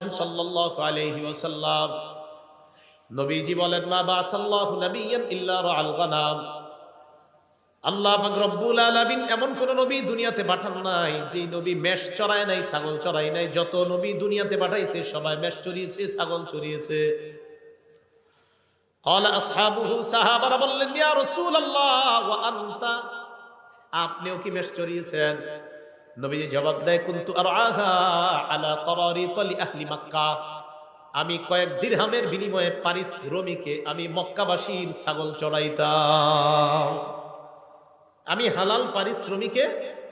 সাল্লাল্লাহু আলাইহি ওয়াসাল্লাম নবীজি বলেন মা বাসাল্লাহু নাবিয়ান ইল্লা রাআল গানাম আল্লাহ পাক রব্বুল আলামিন এমন কোন নবী দুনিয়াতে পাঠান নাই যে নবী মেষ চড়ায় নাই ছাগল চড়ায় নাই যত নবী দুনিয়াতে পাঠাইছে সবাই মেষ চড়িয়েছে ছাগল চড়িয়েছে قال اصحابه সাহাবারা বললেন ইয়া রাসূলুল্লাহ ওয়া আনতা আপনিও কি মেষ চড়িয়েছেন নবীজি জবাব দেয়, কিন্তু আর আঘা আলা qararit তলি আহলি মক্কা? আমি কয়েক দীর্হামের বিনিময়ে পারিস পারিশ্রমিকে আমি মক্কাবাসীর ছাগল চড়াইতাম। আমি হালাল পারিশ্রমিকে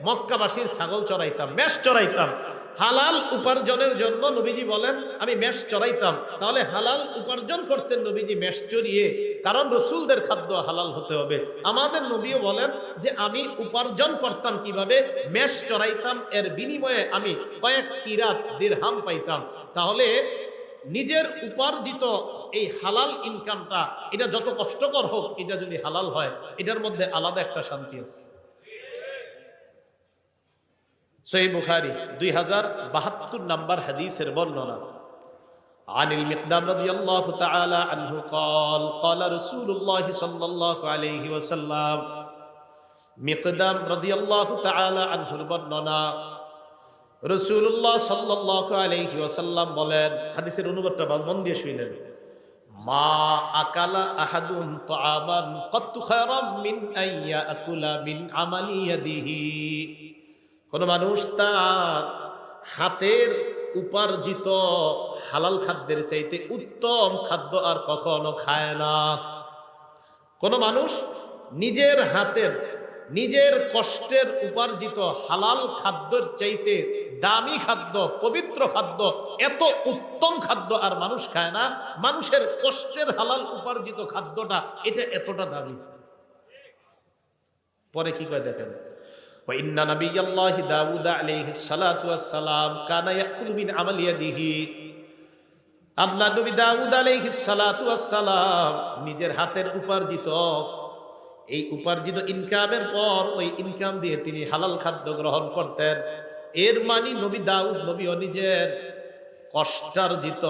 মক্কাবাসীর ছাগল চড়াইতাম, মেষ চড়াইতাম। হালাল উপার্জনের জন্য নবীজি বলেন, আমি মেষ চড়াইতাম। তাহলে হালাল উপার্জন করতেন নবীজি মেষ চড়িয়ে, কারণ রসুলদের খাদ্য হালাল হতে হবে। আমাদের নবীও বলেন যে, আমি উপার্জন করতাম কীভাবে? মেষ চড়াইতাম, এর বিনিময়ে আমি কয়েক কিরাত দিরহাম পাইতাম। তাহলে নিজের উপার্জিত এই হালাল ইনকামটা এটা যত কষ্টকর হোক, এটা যদি হালাল হয়, এটার মধ্যে আলাদা একটা শান্তি আছে। সহি বুখারি দুই হাজার বাহাত্তর নাম্বার হাদিসের বর্ণনা عن المقدام رضي الله تعالى عنه قال قال رسول الله صلى الله عليه وسلم মিকদাম রাদিয়াল্লাহু তাআলা আনহুর বর্ণনা রাসূলুল্লাহ সাল্লাল্লাহু আলাইহি ওয়াসাল্লাম বলেন হাদিসের অনুবাদটা মন দিয়ে শুনলেন মা আকালা আহাদুন তাআমান কত্তু খায়রাম মিন আইয়া আকুলা মিন আমালি ইয়াদিহি কোন মানুষ তার হাতের উপার্জিত হালাল খাদ্যের চাইতে উত্তম খাদ্য আর কখনো খায় না। কোন মানুষ নিজের হাতের, নিজের কষ্টের উপার্জিত হালাল খাদ্যের চাইতে দামি খাদ্য, পবিত্র খাদ্য, এত উত্তম খাদ্য আর মানুষ খায় না, মানুষের কষ্টের হালাল উপার্জিত খাদ্যটা এটা এতটা দামি। পরে কি করে দেখেন? ইন্না নবীল্লাহ দাউদ আলিহি সালাতাম কানায়াকুলবিন আমালিয়াদিহি আল্লাহ নবী দাউদ আলিহি সালাতাম নিজের হাতের উপার্জিত, এই উপার্জিত ইনকামের পর ওই ইনকাম দিয়ে তিনি হালাল খাদ্য গ্রহণ করতেন। এর মানি নবী দাউদ নবীও নিজের কষ্টার্জিত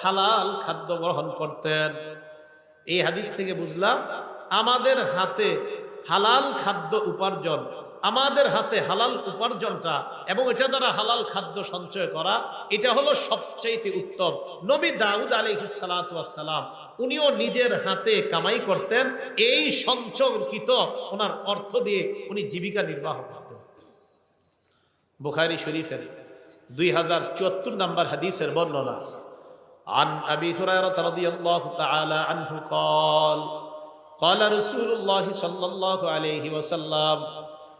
হালাল খাদ্য গ্রহণ করতেন। এই হাদিস থেকে বুঝলাম, আমাদের হাতে হালাল খাদ্য উপার্জন আমাদের হাতে হালাল উপার্জনটা এবং এটা দ্বারা হালাল খাদ্য সঞ্চয় করা এটা হলো সবচাইতে উত্তম নবী দাউদ আলহি সালাম উনিও নিজের হাতে কামাই করতেন এই সঞ্চয়কৃত ওনার অর্থ দিয়ে উনি জীবিকা নির্বাহ করতেন বুখারি শরীফের দুই হাজার চুয়াত্তর নম্বর হাদিসের বর্ণনা عن أبي هريرة رضي الله تعالى عنه قال قال رسول الله صلى الله عليه وسلم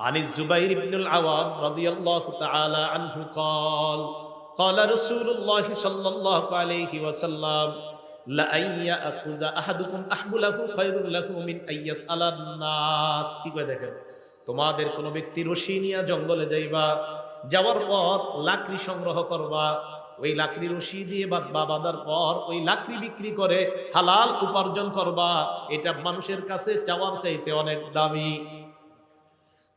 عن الزبير بن العوام رضي الله تعالى عنه قال قال رسول الله صلى الله عليه وسلم لأن يأخذ أحدكم أحمله خير له من أن يسأل الناس কি কয় দেখেন তোমাদের কোন ব্যক্তি রশি নিয়ে জঙ্গলে যাইবা যাওয়ার পর লাকড়ি সংগ্রহ করবা ওই লাকড়ি রশি দিয়ে বাঁধবা বাঁধার পর ওই লাকড়ি বিক্রি করে হালাল উপার্জন করবা এটা মানুষের কাছে চাওয়ার চাইতে অনেক দামি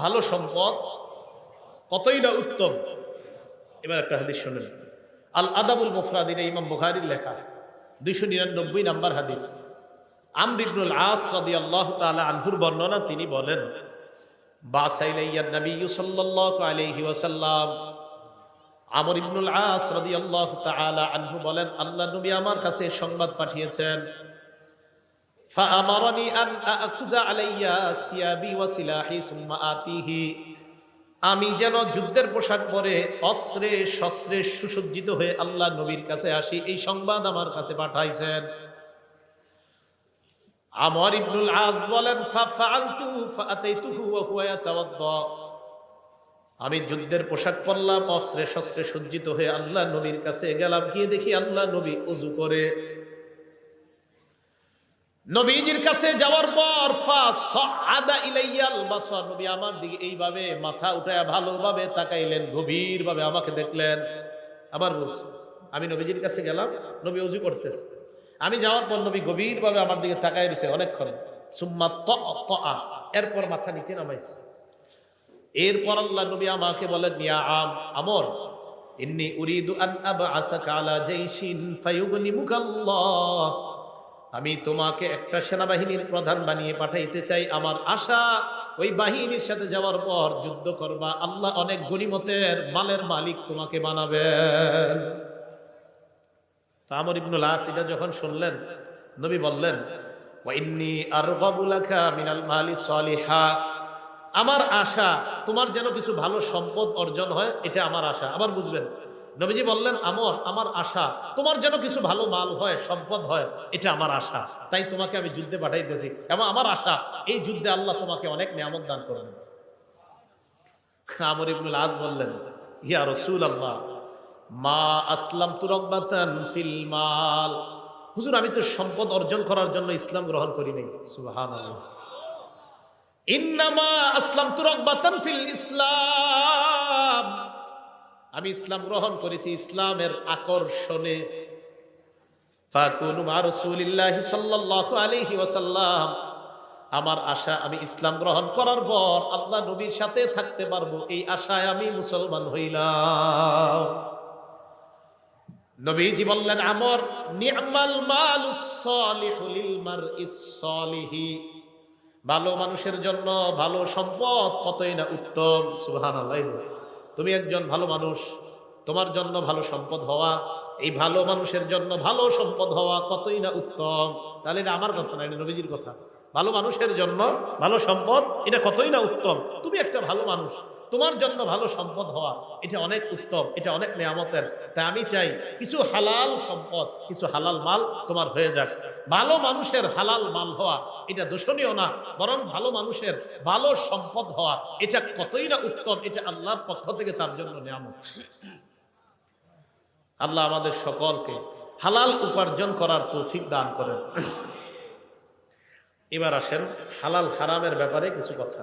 ভালো সম্পদ, কতই না উত্তম। এবার একটা হাদিস শোনেন। আল আদাবুল মুফরাদিন ইমাম বুখারির লেখা, দুইশো নিরানব্বই নাম্বার হাদিস। আমর ইবনুল আস রাদিয়াল্লাহু তাআলা আনহুর বর্ণনা তিনি বলেন, বাসাইলাইয়া নবী সাল্লাল্লাহু আলাইহি ওয়াসাল্লাম। আমর ইবনুল আস রাদিয়াল্লাহু তাআলা আনহু বলেন, আল্লাহ নবী আমার কাছে সংবাদ পাঠিয়েছেন فأمرني أن أأخذ علي ثيابي وسلاحي ثم آتيه আমি যেন যুদ্ধের পোশাক পরে অস্ত্রে শস্ত্রে সুসজ্জিত হয়ে আল্লাহ নবীর কাছে আসি এই সংবাদ আমার কাছে পাঠাইছেন আমর ইবনুল আজ বলেন ফাফালতু ফাআতাইতুহু ওয়া হুয়া ইয়াতাওয়াদ্দা আমি যুদ্ধের পোশাক পরলাম অস্ত্রে শস্ত্রে সজ্জিত হয়ে আল্লাহ নবীর কাছে গেলাম গিয়ে দেখি আল্লাহ নবী অজু করে নবীজির কাছে যাওয়ার পর আদা ইলাইয়াল নবী আমার দিকে এইভাবে মাথা উঠায় ভালোভাবে তাকাইলেন গভীর ভাবে আমাকে দেখলেন। আবার বলছি, আমি নবীজির কাছে গেলাম, নবী অজু করতেছে। আমি যাওয়ার পর নবী গভীর ভাবে আমার দিকে তাকাই দিছে অনেকক্ষণ। সুম্মা ত এরপর মাথা নিচে নামাইছে। এরপর আল্লাহ নবী আমাকে বলেন, ইয়া আম, আমর, ইন্নি উরিদু আন আবআসাকা আলা জাইশিন ফায়ুগনিমুকাল্লাহ। আমি তোমাকে একটা সেনাবাহিনীর প্রধান বানিয়ে পাঠাইতে চাই। আমার আশা, ওই বাহিনীর সাথে যাওয়ার পর যুদ্ধ করবা। আল্লাহ অনেক গনিমতের মালের মালিক তোমাকে বানাবেন আমর ইবনুল আস এটা যখন শুনলেন, নবী বললেন আমার আশা, তোমার যেন কিছু ভালো সম্পদ অর্জন হয়, এটা আমার আশা। আবার বুঝবেন নবীজি বললেন, আমর, আমার আশা, তোমার যেন কিছু ভালো মাল হয়, সম্পদ হয়, এটা আমার আশা। তাই তোমাকে আমি যুদ্ধে পাঠাইতেছি এবং আমার আশা, এই যুদ্ধে আল্লাহ তোমাকে অনেক নিয়ামত দান করবেন আমর ইবনুল আজ বললেন, ইয়া রসুল আল্লাহ মা আসলাম তুরকবাতান ফিল মাল। হুজুর, আমি তো সম্পদ অর্জন করার জন্য ইসলাম গ্রহণ করি নাই। সুবহানাল্লাহ। ইন্নামা আসলাম তুরকবাতান ফিল ইসলাম। আমি ইসলাম গ্রহণ করেছি ইসলামের আকর্ষণে। আমার আশা, আমি ইসলাম গ্রহণ করার পর আল্লাহ নবীর সাথে থাকতে পারব, এই আশায় আমি মুসলমান হইলাম। নবীজি বললেন, আমর লিল মারইস ভালো মানুষের জন্য ভালো সম্পদ কতই না উত্তম, সুবহানাল্লাহ। তুমি একজন ভালো মানুষ, তোমার জন্য ভালো সম্পদ হওয়া, এই ভালো মানুষের জন্য ভালো সম্পদ হওয়া কতই না উত্তম? তাহলে এটা আমার কথা না, এটা নবীজির কথা। ভালো মানুষের জন্য ভালো সম্পদ, এটা কতই না উত্তম? তুমি একটা ভালো মানুষ তোমার জন্য ভালো সম্পদ হওয়া, এটা অনেক উত্তম, এটা অনেক নিয়ামতের। তাই আমি চাই কিছু হালাল সম্পদ, কিছু হালাল মাল তোমার হয়ে যাক। ভালো মানুষের হালাল মাল হওয়া, এটা দোষণীয় না, বরং ভালো মানুষের ভালো সম্পদ হওয়া, এটা কতই না উত্তম, এটা আল্লাহর পক্ষ থেকে তার জন্য নিয়ামত। আল্লাহ আমাদের সকলকে হালাল উপার্জন করার তৌফিক দান করেন। এবার আসেন হালাল হারামের ব্যাপারে কিছু কথা।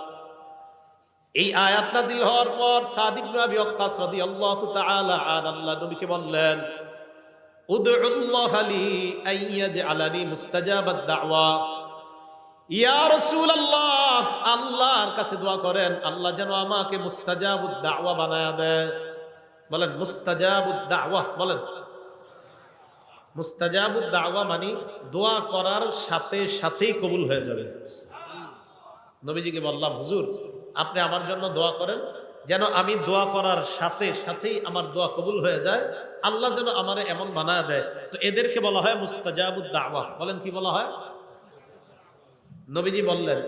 এই আয়াত নাজিল হওয়ার পর সাদিক নবী ওয়াক্কাস রাদিয়াল্লাহু তাআলা আন আল্লাহ নবীকে বললেন, উদউল্লাহ লি আইয়াজআলানি মুস্তাজাবাদ দাওয়া। ইয়া রাসূলুল্লাহ, আল্লাহর কাছে দোয়া করেন, আল্লাহ যেন আমাকে মুস্তাজাবুদ দাওয়া বানায়া দেয় বলেন, মুস্তাজাবুদ দাওয়া? বলেন। মুস্তাজাবুদ দাওয়া মানে দোয়া করার সাথে সাথেই কবুল হয়ে যাবে। নবীজিকে বললাম, হুজুর আপনি আমার জন্য দোয়া করেন, যেন আমি দোয়া করার সাথে সাথেই আমার দোয়া কবুল হয়ে যায়। আল্লাহ যেন আমার এমন বানায় দেয়। তো এদেরকে বলা হয় মুস্তাজাবুদ দাওয়া বলেন কি বলা হয়? নবীজি বললেন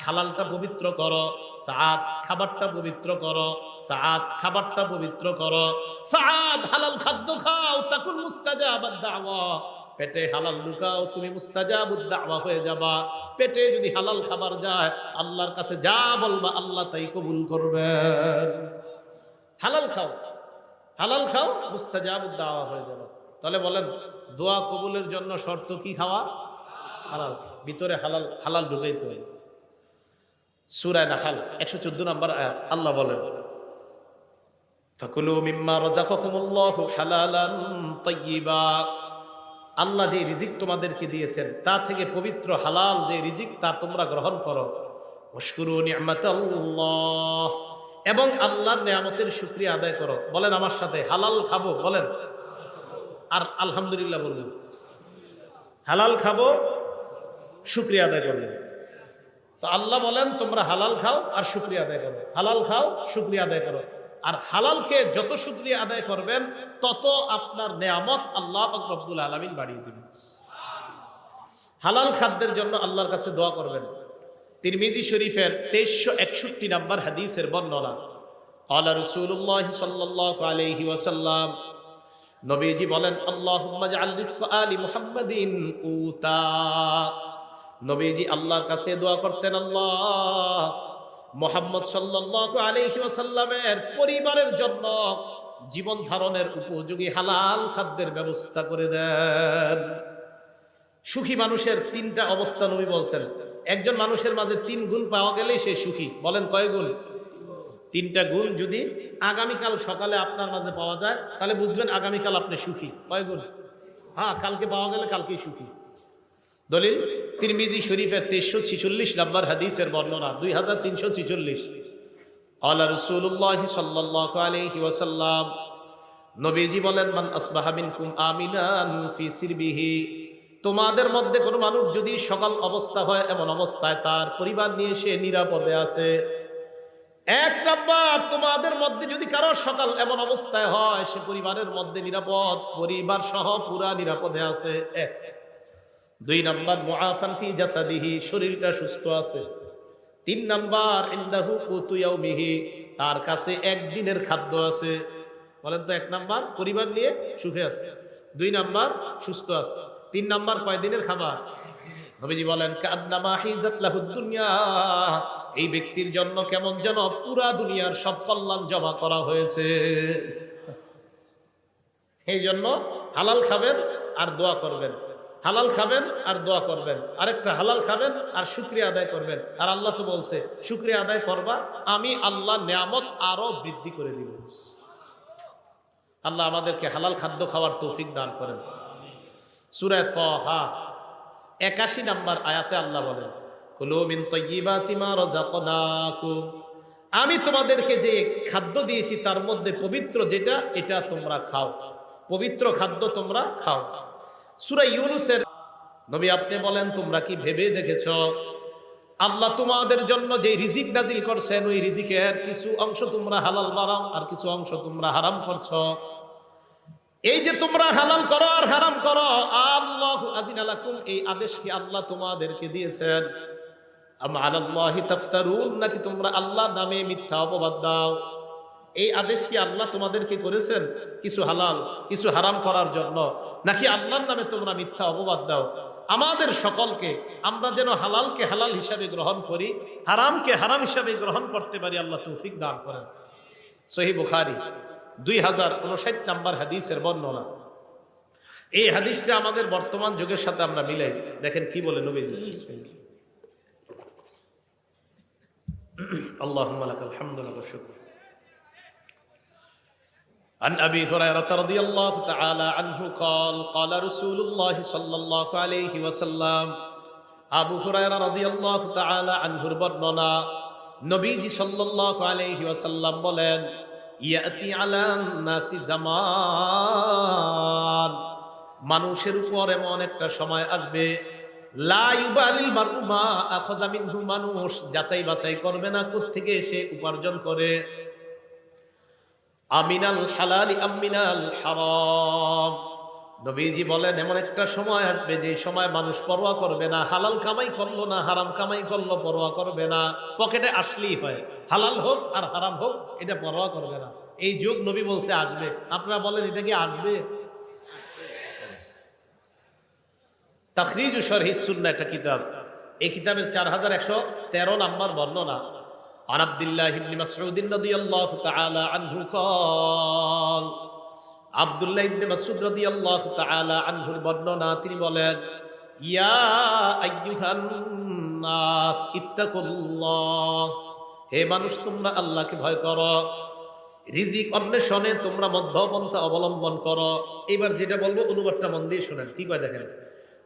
খালালটা পবিত্র করো। সাদ খাবারটা পবিত্র করো। সাদ খাবারটা পবিত্র করো। সাদ হালাল খাদ্য খাও, তাকুন মুস্তাজাবাদ দাওয়া পেটে হালাল লুকাও, তুমি মুস্তাজাবুদ দাওয়া হয়ে যাবা। পেটে যদি হালাল খাবার যায়, আল্লাহর কাছে যা বলবা আল্লাহ তাই কবুল করবেন। হালাল খাও হালাল খাও, মুস্তাজাব দাওয়া হয়ে যাবে। তাহলে বলেন, দোয়া কবুলের জন্য শর্ত কি খাওয়া? হালাল। ভিতরে হালাল হালাল ঢুকাইতে হয়। সুরায় নাহাল, একশো চোদ্দ নম্বর আয়াত, আল্লাহ বলেন, ফাকুলু মিম্মা রাযাকাকুমুল্লাহু হালালান তাইয়্যিবা আল্লাহ যে রিজিক তোমাদেরকে দিয়েছেন, তা থেকে পবিত্র হালাল যে রিজিক, তা তোমরা গ্রহণ করো। এবং আল্লাহর নিয়ামতের শুকরিয়া আদায় করো। বলেন আমার সাথে, হালাল খাব, বলেন। আর আলহামদুলিল্লাহ বললেন। হালাল খাব, শুক্রিয়া আদায় করলেন। তো আল্লাহ বলেন, তোমরা হালাল খাও আর শুক্রিয়া আদায় করো। হালাল খাও, শুক্রিয়া আদায় করো। আর হালাল খেয়ে যত শুক্রিয়া আদায় করবেন, তত আপনার নেয়ামত আল্লাহ রব্দুল আলমিন বাড়িয়ে দিবেন। হালাল খাদ্যের জন্য আল্লাহর কাছে দোয়া করবেন। তিরমিজি শরীফের তেইশশো একষট্টি নাম্বার হাদিসের বর্ণনা রসুল্লাহ সাল্লাহ আলহি নবীজি বলেন আল্লাহ আলী মুহাম্মাদিন উতা নবীজি আল্লাহর কাছে দোয়া করতেন, আল্লাহ মোহাম্মদ সাল্লাল্লাহু আলাইহি ওয়াসাল্লামের পরিবারের জন্য জীবন ধারণের উপযোগী হালাল খাদ্যের ব্যবস্থা করে দেন। সুখী মানুষের তিনটা অবস্থা নবী বলছেন। একজন মানুষের মাঝে তিন গুণ পাওয়া গেলেই সে সুখী। বলেন কয় গুণ? তিনটা গুণ যদি আগামীকাল সকালে আপনার মাঝে পাওয়া যায়, তাহলে বুঝবেন আগামীকাল আপনি সুখী। কয় গুণ? হ্যাঁ কালকে পাওয়া গেলে কালকেই সুখী। দলিল, তিরমিজি শরীফের তেইশশো ছিচল্লিশ নাম্বার হাদিসের বর্ণনা, দুই হাজার তিনশো ছিচল্লিশ। আল্লাহ রসুল্লাহ সাল্লাহ আলহি নবীজি বলেন, মান আসবাহাবিন কুম আমিনান ফি সিরবিহি। তোমাদের মধ্যে কোনো মানুষ যদি সকাল অবস্থা হয়, এমন অবস্থায় তার পরিবার নিয়ে সে নিরাপদে আছে। এক নাম্বার, তোমাদের মধ্যে যদি কারও সকাল এমন অবস্থায় হয়, সে পরিবারের মধ্যে নিরাপদ পরিবার সহ পুরা নিরাপদে আছে। এক। দুই নাম্বার, মুআফান ফি জাসাদিহি, শরীরটা সুস্থ আছে। তিন নাম্বার, ইন্দাহু কুতু ইয়াউমিহি, তার কাছে একদিনের খাদ্য আছে। বলেন তো, এক নাম্বার, পরিবার নিয়ে সুখে আছে। দুই নাম্বার, সুস্থ আছে। তিন নাম্বার, কয় দিনের খাবার? নবীজি বলেন, কাদনামা হিজাত লাহুদ দুনিয়া। এই ব্যক্তির জন্য কেমন যেন পুরা দুনিয়ার সব কল্যাণ জমা করা হয়েছে। এই জন্য হালাল খাবেন আর দোয়া করবেন। হালাল খাবেন আর দোয়া করবেন। আরেকটা, হালাল খাবেন আর শুক্রিয়া আদায় করবেন। আর আল্লাহ তো বলছে, শুক্রিয়া আদায় করবা, আমি আল্লাহ নিয়ামত আরও বৃদ্ধি করে দিব। আল্লাহ আমাদেরকে হালাল খাদ্য খাওয়ার তৌফিক দান করেন। সুরায় তহা, একাশি নাম্বার আয়াতে আল্লাহ বলেন আমি তোমাদেরকে যে খাদ্য দিয়েছি, তার মধ্যে পবিত্র যেটা, এটা তোমরা খাও। পবিত্র খাদ্য তোমরা খাও। সূরা ইউনুসের নবী আপনি বলেন, তোমরা কি ভেবে দেখেছ? আল্লাহ তোমাদের জন্য যে রিজিক নাজিল করছেন, ওই রিজিকের কিছু অংশ তোমরা হালাল বাড়াও আর কিছু অংশ তোমরা হারাম করছ। এই যে তোমরা হালাল করো আর হারাম করো, আল্লাহ আজিন আলাকুম এই আদেশ কি আল্লাহ তোমাদেরকে দিয়েছেন? আল্লাহি তাফতারুন, নাকি তোমরা আল্লাহ নামে মিথ্যা অপবাদ দাও? এই আদেশ কি আল্লাহ তোমাদেরকে করেছেন? কিছু হালাল কিছু হারাম করার জন্য? নাকি আল্লাহর নামে তোমরা মিথ্যা অপবাদ দাও? আমাদের সকলকে আমরা যেন হালালকে হালাল হিসাবে গ্রহণ করি হারামকে হারাম হিসাবে গ্রহণ করতে পারি আল্লাহ তৌফিক দান করেন। সহি বুখারি দুই হাজার উনষাট নাম্বার হাদিসের বর্ণনা। এই হাদিসটা আমাদের বর্তমান যুগের সাথে আমরা মিলে দেখেন কি বলে নবীজি। আল্লাহ আলহামদুল্লাহ শুক্র। عن أبي هريرة رضي الله تعالى عنه قال قال رسول الله صلى الله عليه وسلم আবু হুরায়রা রাদিয়াল্লাহু তাআলা আনহুর বর্ণনা নবীজি সাল্লাল্লাহু আলাইহি ওয়াসাল্লাম বলেন ইয়াতি আলান নাসি জামান মানুষের উপর এমন একটা সময় আসবে লা ইউবালিল মারু মা আখাযা মিনহু মানুষ যাচাই বাছাই করবে না কোত্থেকে সে উপার্জন করে আমিনাল হালালি আমিনাল হারাম। নবীজি বলেন, এমন একটা সময় আসবে যে সময় মানুষ পরোয়া করবে না, হালাল কামাই করল না, হারাম কামাই করল, পরোয়া করবে না। পকেটে আসলেই হয়, হালাল হোক আর হারাম হোক, এটা পরোয়া করবে না। এই যুগ নবী বলছে, আসবে। আপনারা বলেন, এটা কি আসবে? তাখরিজ শরহি সুন্নাহ একটা কিতাব। এই কিতাবের চার হাজার একশো তেরো নাম্বার বর্ণনা। عن عبد الله بن مسعود رضي الله تعالى عنه قال আব্দুল্লাহ ইবনে মাসউদ রাদিয়াল্লাহু তাআলা আনহুর বর্ণনা তিনি বলেন ইয়া আইয়ুহান নাস ইত্তাকুল্লাহ হে মানুষ তোমরা আল্লাহকে ভয় করো রিজিক অন্বেষণে তোমরা মধ্যপন্থা অবলম্বন করো এবার যেটা বলবো অনুবাদটা মন দিয়ে শোনেন কি কয় দেখেন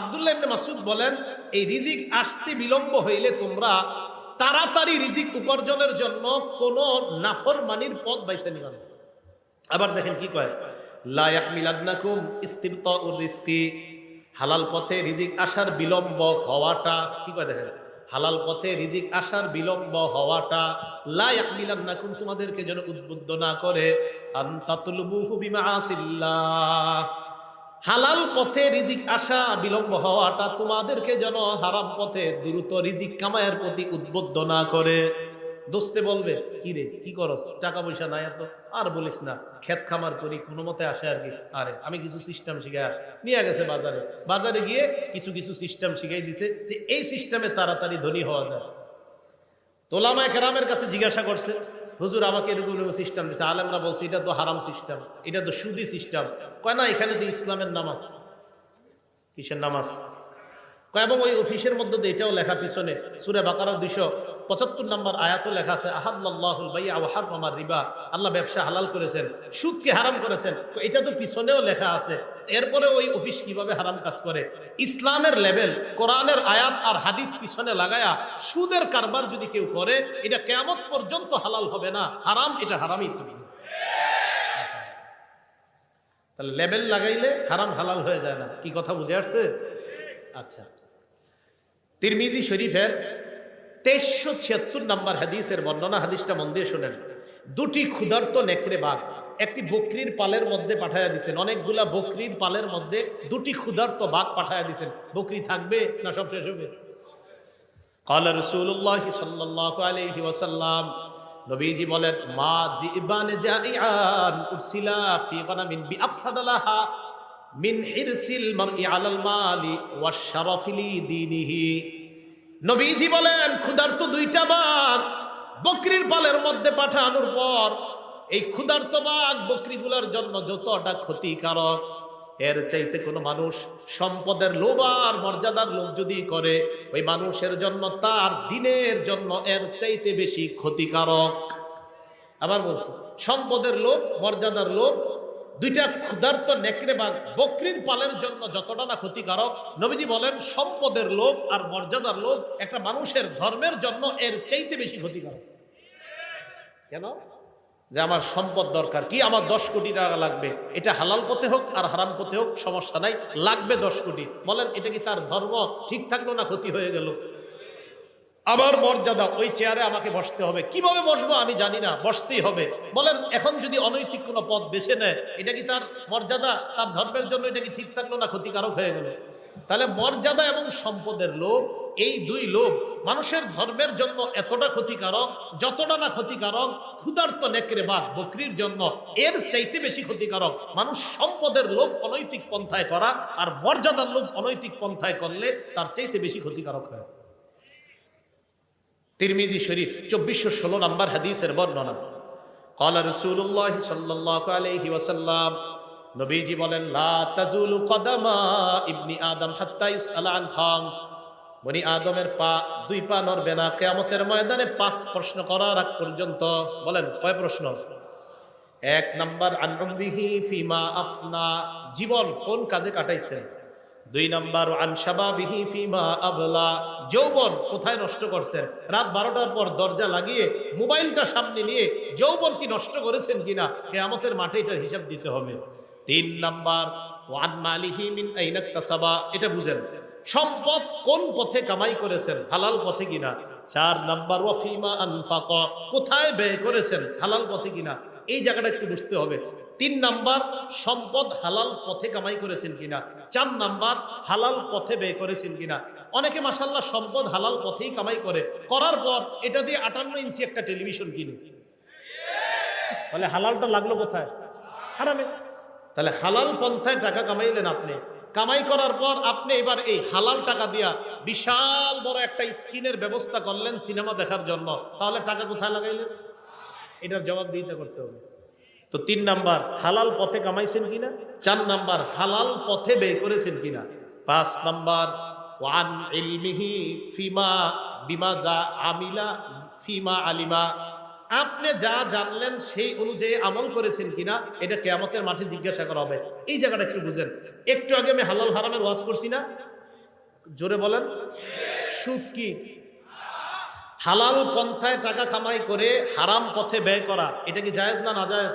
আব্দুল্লাহ ইবনে মাসুদ বলেন, এই রিজিক আসতে বিলম্ব হইলে তোমরা তাড়াতাড়ি রিজিক উপার্জনের জন্য কোন নাফরমানির পথ বাইছে নিবা আবার দেখেন কি কয়, লা ইয়াহমিলান্নাকুম ইস্তিবতাউর রিজকি হালাল পথে রিজিক আসার বিলম্ব হওয়াটা, কি কয় দেখেন, হালাল পথে রিজিক আসার বিলম্ব হওয়াটা, লা ইয়াহমিলান্নাকুম, তোমাদেরকে যেন উদ্বুদ্ধ না করে, আন তাতলুবুহু বিমাআসিল্লাহ। হালাল পথে রিজিক আসা বিলম্ব হওয়াটা তোমাদেরকে যেন হারাম পথে দ্রুত রিজিক কামায়ের প্রতি উদ্বুদ্ধ না করে। দোস্তে বলবে, কি রে, কি করস? টাকা পয়সা নাই এত। আর বলিস না, ক্ষেত খামার করি, কোনো মতে আসে আর কি। আরে, আমি কিছু সিস্টেম শিখে আস নিয়ে গেছে বাজারে। বাজারে গিয়ে কিছু কিছু সিস্টেম শিখাই দিছে যে এই সিস্টেমে তাড়াতাড়ি ধনী হওয়া যায়। তোলামায় কেরামের কাছে জিজ্ঞাসা করছে হুজুর আমাকে এরকম সিস্টেম দিছে, আলেমরা বলছে, এটা তো হারাম সিস্টেম এটা তো সুদি সিস্টেম কয়, না, এখানে তো ইসলামের নামাজ। কিসের নামাজ? কয় এবং ওই অফিসের মধ্যে তো এটাও লেখা পিছনে, সুরে বাকারা দুইশো পঁচাত্তর নম্বর আয়াতও লেখা আছে আহাল্লাহুল বাইয়া ওয়াহার মামার রিবা। আল্লাহ ব্যবসা হালাল করেছেন, সুদকে হারাম করেছেন। তো এটা তো পিছনেও লেখা আছে। এরপরে ওই অফিস কীভাবে হারাম কাজ করে? ইসলামের লেভেল, কোরআনের আয়াত আর হাদিস পিছনে লাগায়া সুদের কারবার যদি কেউ করে, এটা কেয়ামত পর্যন্ত হালাল হবে না। হারাম, এটা হারামই থাকবে। তাহলে লেবেল লাগাইলে হারাম, হালাল হয়ে যায় না। কি কথা বুঝে আসছে? আচ্ছা। তিরমিজি শরীফের তেইশশো ছিয়াত্তর নাম্বার হাদিসের বর্ণনা হাদিসটা মন দিয়ে শোনেন দুটি ক্ষুধার্ত নেকড়ে বাঘ একটি বকরির পালের মধ্যে পাঠাইয়া দিছেন অনেকগুলা বকরির পালের মধ্যে দুটি ক্ষুধার্ত বাঘ পাঠাইয়া দিছেন বকরি থাকবে না সব শেষ হবে قال رسول الله صلى الله عليه وسلم নবীজি বলেন মা জিবান জাইআন উরসিলা ফি গনামিন বিআফসাদালাহা মিন হিরসিল মারই আলাল মালি ওয়াশরাফি লি দীনিহি নবীজি বলেন, ক্ষুধার্ত দুইটা বাঘ বকরির পালের মধ্যে পাঠানোর পর, এই ক্ষুধার্ত বাঘ বকরিগুলোর জন্য যতটা ক্ষতিকারক, এর চাইতে কোনো মানুষ সম্পদের লোভ আর মর্যাদার লোভ যদি করে, ওই মানুষের জন্য তার দিনের জন্য এর চাইতে বেশি ক্ষতিকারক। আবার বলছি, সম্পদের লোভ, মর্যাদার লোভ দুইটা ক্ষুধার্ত নেকড়ে বাঘ বকরির পালের জন্য যতটা না ক্ষতিকারক, নবীজি বলেন, সম্পদের লোভ আর মর্যাদার লোভ একটা মানুষের ধর্মের জন্য এর চাইতে বেশি ক্ষতিকারক। কেন? যে আমার সম্পদ দরকার। কি আমার দশ কোটি টাকা লাগবে? এটা হালাল পথে হোক আর হারাম পথে হোক, সমস্যা নাই। লাগবে দশ কোটি। বলেন, এটা কি তার ধর্ম? ঠিক থাকল না, ক্ষতি হয়ে গেল? আবার মর্যাদা, ওই চেয়ারে আমাকে বসতে হবে। কীভাবে বসবো আমি জানি না, বসতেই হবে। বলেন, এখন যদি অনৈতিক কোনো পথ বেছে নেয়, এটা কি তার মর্যাদা? তার ধর্মের জন্য এটা কি ঠিক থাকল না ক্ষতিকারক হয়ে গেল? তাহলে মর্যাদা এবং সম্পদের লোভ, এই দুই লোভ, মানুষের ধর্মের জন্য এতটা ক্ষতিকারক, যতটা না ক্ষতিকারক, ক্ষুধার্ত নেকড়ে বা বকরির জন্য এর চাইতে বেশি ক্ষতিকারক। মানুষ সম্পদের লোভ অনৈতিক পন্থায় করা, আর মর্যাদার লোভ অনৈতিক পন্থায় করলে তার চাইতে বেশি ক্ষতিকারক হয়। তিরমিজি শরীফ, চব্বিশশো ষোলো নম্বর হাদিসের বর্ণনা। কলা রসুল্লাহ সাল্লি ওসাল্লাম নবীজি বলেন, লা তাজুল কদামা ইবনি আদম হাত্তা ইউসআলা আন মনি বনি আদমের পা, দুই পা নড়বে না, কেয়ামতের ময়দানে পাঁচ প্রশ্ন করার আগ পর্যন্ত, বলেন, কয় প্রশ্ন? এক নম্বর আনবিহি ফিমা আফনা। জীবন কোন কাজে কাটাইছেন? দুই নাম্বার ফিমা আবলা। যৌবন কোথায় নষ্ট করছেন? রাত বারোটার পর দরজা লাগিয়ে মোবাইলটা সামনে নিয়ে যৌবন কি নষ্ট করেছেন কিনা কেয়ামতের মাঠে এটার হিসাব দিতে হবে। তিন নাম্বার, ওয়ান মালিহি মিন আইনাক এটা বুঝেন। সম্পদ কোন পথে কামাই করেছেন? হালাল পথে কিনা? চার নাম্বার ওয়াফিমা আনফাক। কোথায় ব্যয় করেছেন? হালাল পথে কিনা? এই জায়গাটা একটু বুঝতে হবে। তিন নাম্বার, সম্পদ হালাল পথে কামাই করেছেন কিনা? চার নাম্বার, হালাল পথে ব্যয় করেছেন কিনা? অনেকে মাসাল্লাহ সম্পদ হালাল পথেই কামাই করে। করার পর এটা দিয়ে আটান্ন ইঞ্চি একটা টেলিভিশন কিনে। তাহলে হালালটা লাগল কোথায়? হারামে। তাহলে হালাল পন্থায় টাকা কামাইলেন আপনি। কামাই করার পর আপনি এবার এই হালাল টাকা দিয়া বিশাল বড় একটা স্ক্রিনের ব্যবস্থা করলেন সিনেমা দেখার জন্য। তাহলে টাকা কোথায় লাগাইলেন? এটার জবাব দিতে করতে হবে। তো তিন নাম্বার, হালাল পথে কামাইছেন কিনা? চার নাম্বার, হালাল পথে ব্যয় করেছেন কিনা? পাঁচ নাম্বার, ওয়ান ইলমিহি ফিমা বিমা যা আমিলা ফিমা আলিমা। আপনি যা জানলেন সেই অনুযায়ী আমল করেছেন কিনা, এটা কেয়ামতের মাঠে জিজ্ঞাসা করা হবে। এই জায়গাটা একটু বুঝেন। একটু আগে আমি হালাল হারামের ওয়াজ করছি না? জোরে বলেন। সুদ কি? হালাল পন্থায় টাকা কামাই করে হারাম পথে ব্যয় করা, এটা কি জায়েজ না না জায়েজ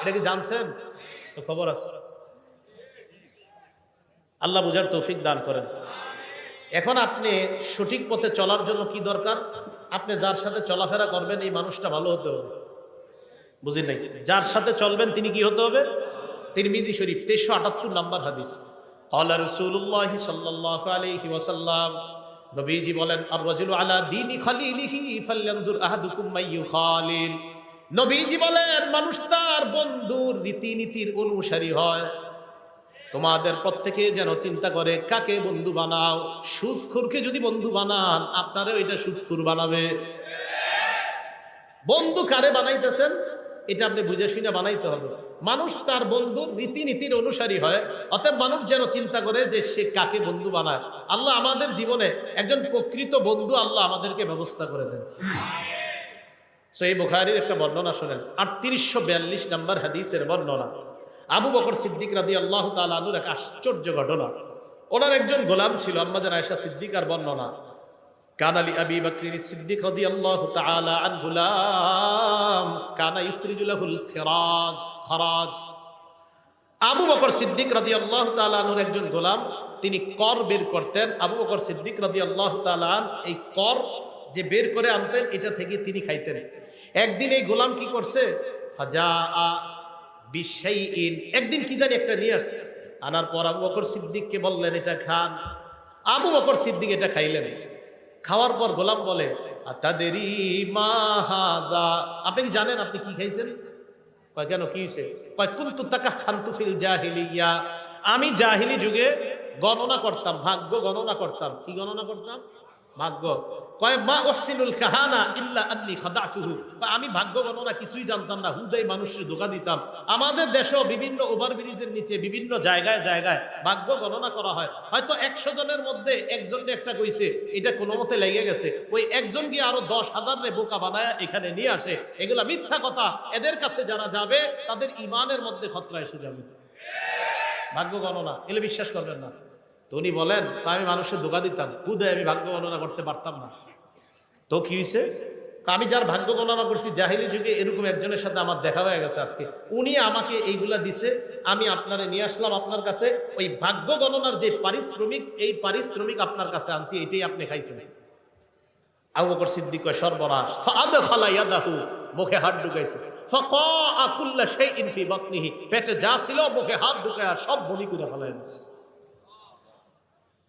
এটা কি জানছেন? তো খবর আছে। আল্লাহ বুঝার তৌফিক দান করেন। এখন আপনি সঠিক পথে চলার জন্য কি দরকার? আপনি যার সাথে চলাফেরা করবেন, এই মানুষটা ভালো হতে হবে। বুঝি নাকি যার সাথে চলবেন, তিনি কি হতে হবে? তিনি মিজি শরীফ, তেইশশো আটাত্তর নাম্বার হাদিস। আল্লাহ রসুল্লাহ সাল্লাহ আলহি নবীজি বলেন, আর রাজুল আলা ফাল্লানজুর আহাদুকুম মাইয়ু খালিল নবীজি বলেন, মানুষ তার বন্ধুর রীতিনীতির অনুসারী হয়। তোমাদের প্রত্যেকে যেন চিন্তা করে, কাকে বন্ধু বানাও? সুদখুরকে যদি বন্ধু বানান, আপনারও এটা সুদখুর বানাবে। বন্ধু কারে বানাইতেছেন? এটা আপনি বুঝে শুনে বানাইতে হবে। মানুষ তার বন্ধুর রীতিনীতির অনুসারী হয়, অতএব মানুষ যেন চিন্তা করে যে সে কাকে বন্ধু বানায়। আল্লাহ আমাদের জীবনে একজন প্রকৃত বন্ধু আল্লাহ আমাদেরকে ব্যবস্থা করে দেন। সো এই বুখারির একটা বর্ণনা শোনেন। আটত্রিশশো বিয়াল্লিশ নাম্বার হাদিসের বর্ণনা। আবু বকর সিদ্দিক রাদি আল্লাহ তালুর এক আশ্চর্য ঘটনা। ওনার একজন গোলাম ছিল, আম্মাজান আয়সা সিদ্দিকার বর্ণনা। কানালি আবি বকরির সিদ্দিক রাদি আল্লাহ তাআলা আন গুলাম কানা ইখরিজুলাহুল খিরাজ, খরাজ। আবু বকর সিদ্দিক রাদি আল্লাহ তালুর একজন গোলাম, তিনি কর বের করতেন। আবু বকর সিদ্দিক রাদি আল্লাহ তালান এই কর যে বের করে আনতেন, এটা থেকে তিনি খাইতেন। একদিন এই গোলাম কি করছে? একদিন কি জানি একটা নিয়ে আসছে। আনার পর আবু বকর সিদ্দিককে বললেন, এটা খান। আবু বকর সিদ্দিক এটা খাইলেন। খাওয়ার পর গোলাম বলে, আতাদেরি মাহাজা আপনি কি জানেন আপনি কি খাইছেন? কেন, কি হয়েছে কুন্তু তাকা খান্তু ফিল জাহিলিয়া। আমি জাহিলি যুগে গণনা করতাম, ভাগ্য গণনা করতাম। কি গণনা করতাম? ভাগ্য। কয়, মা ওহসিনুল কাহানা ইল্লা আন্নি খাদাতুহু। আমি ভাগ্য গণনা কিছুই জানতাম না। হুদাই মানুষের ধোকা দিতাম। আমাদের দেশেও বিভিন্ন ওভারব্রিজের নিচে বিভিন্ন জায়গায় জায়গায় ভাগ্য গণনা করা হয়। হয়তো একশো জনের মধ্যে একজনকে একটা কইছে, এটা কোনো মতে লেগে গেছে। ওই একজন গিয়ে আরও দশ হাজার রে বোকা বানায় এখানে নিয়ে আসে। এগুলা মিথ্যা কথা। এদের কাছে যারা যাবে, তাদের ইমানের মধ্যে খতরা এসে যাবে। ভাগ্য গণনা এলে বিশ্বাস করবেন না। তো উনি বলেন, "তা আমি মানুষের ধোকা দিতাম। হুদয় আমি ভাগ্য গণনা করতে পারতাম না। তো কি হয়েছে আমি যার ভাগ্য গণনা করছি, জাহিলি যুগে এরকম একজনের সাথে আমার দেখা হয়ে গেছে আজকে। উনি আমাকে এইগুলা দিছে, আমি আপনারে নিয়ে আসলাম আপনার কাছে। ওই ভাগ্য গণনার যে পারিশ্রমিক, এই পারিশ্রমিক আপনার কাছে আনছি, এটাই আপনি খাইছেন। আবু সিদ্দিক সর্বনাশ। মুখে হাত ঢুকাইছে। ফাকা কুল্লা শাইইন ফি বাতনিহি, পেটে যা ছিল মুখে হাত ঢুকায় সব বমি করে দিছে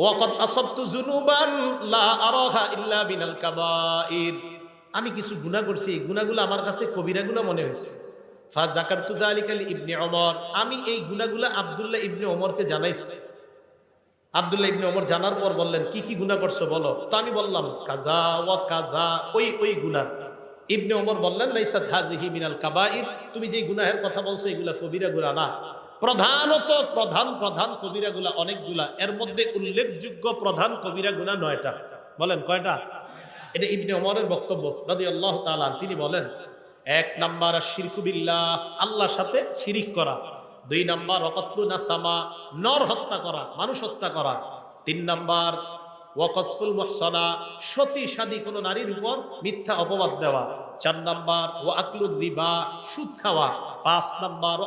ওয়াকাদ আসাবতু যুনুবান লা আরাহা ইল্লা বিনাল কাবাইর। আমি কিছু গুনাহ করছি, এই গুনাহগুলো আমার কাছে কবিরা মনে হয়েছে। ফা যাকারতু যালিকা লি ইবনে ওমর। আমি এই গুনাহগুলো আব্দুল্লাহ ইবনে ওমরকে জানাইছি। আব্দুল্লাহ ইবনে ওমর জানার পর বললেন, কি কি গুনাহ করছ বলো? তো আমি বললাম, কাজা ওয়া কাজা ওই ওই গুনাহ। ইবনে ওমর বললেন, লাইসাত হাজিহি মিনাল কাবাইর তুমি যে গুনাহের কথা বলছো, এগুলা কবিরা গুনাহ না। প্রধানত প্রধান প্রধান কবিরা গুলা অনেকগুলা। এর মধ্যে উল্লেখযোগ্য প্রধান কবিরা গুনা নয়টা। বলেন, কয়টা? এটা ইবনে ওমরের বক্তব্য রাদি আল্লাহ তালান তিনি বলেন, এক নাম্বার শিরকুবিল্লাহ আল্লাহর সাথে শিরিক করা। দুই নাম্বার নাসামা, নর হত্যা করা, মানুষ হত্যা করা। তিন নাম্বার, ওয়াকসফুল মহসনা, সতী সাদী কোনো নারীর উপর মিথ্যা অপবাদ দেওয়া। চার নাম্বার ও আকলুদ সুদ খাওয়া। পাঁচ নাম্বার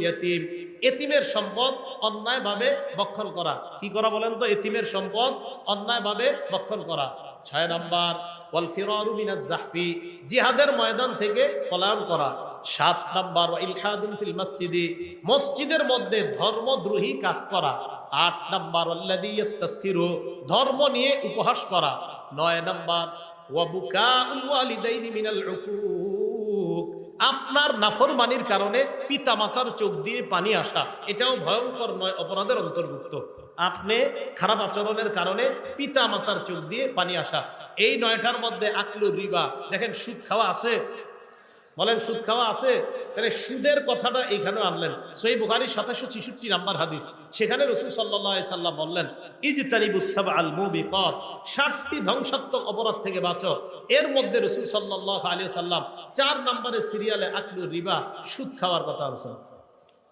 ইয়াতিম। এতিমের সম্পদ অন্যায়ভাবে ভক্ষণ করা। কি করা বলেন তো? এতিমের সম্পদ অন্যায়ভাবে ভক্ষণ করা। ছয় নাম্বার, ওয়াল ফিরারু মিনাজ জাহফি। জিহাদের ময়দান থেকে পলায়ন করা। সাত নাম্বার, ওয়া ইলহাদুন ফিল মসজিদি। মসজিদের মধ্যে ধর্মদ্রোহী কাজ করা। আট নাম্বার আল্লাযী ইস্তাসখিরু ধর্ম নিয়ে উপহাস করা। নয় নাম্বার, ওয়া বুকাউল ওয়ালিদাইনি মিনাল উকুক আপনার নাফরমানির কারণে পিতা মাতার চোখ দিয়ে পানি আসা, এটাও ভয়ঙ্কর নয়, অপরাধের অন্তর্ভুক্ত। আপনি খারাপ আচরণের কারণে পিতা মাতার চোখ দিয়ে পানি আসা, এই নয়টার মধ্যে আকলু রিবা, দেখেন সুদ খাওয়া আছে? বলেন, সুদ খাওয়া আছে? তাহলে সুদের কথাটা এখানে আনলেন। সই বুখারি সাতাশো ছিষট্টি নাম্বার হাদিস। সেখানে রসুল সাল্লাহ বললেন ইজতারিবুসাব আল মুবিকত। ষাটটি ধ্বংসাত্মক অপরাধ থেকে বাঁচো। এর মধ্যে রসুল সাল্লাহ আলী সাল্লাম চার নাম্বারে সিরিয়ালে আকলু রিবা, সুদ খাওয়ার কথা আলোচনা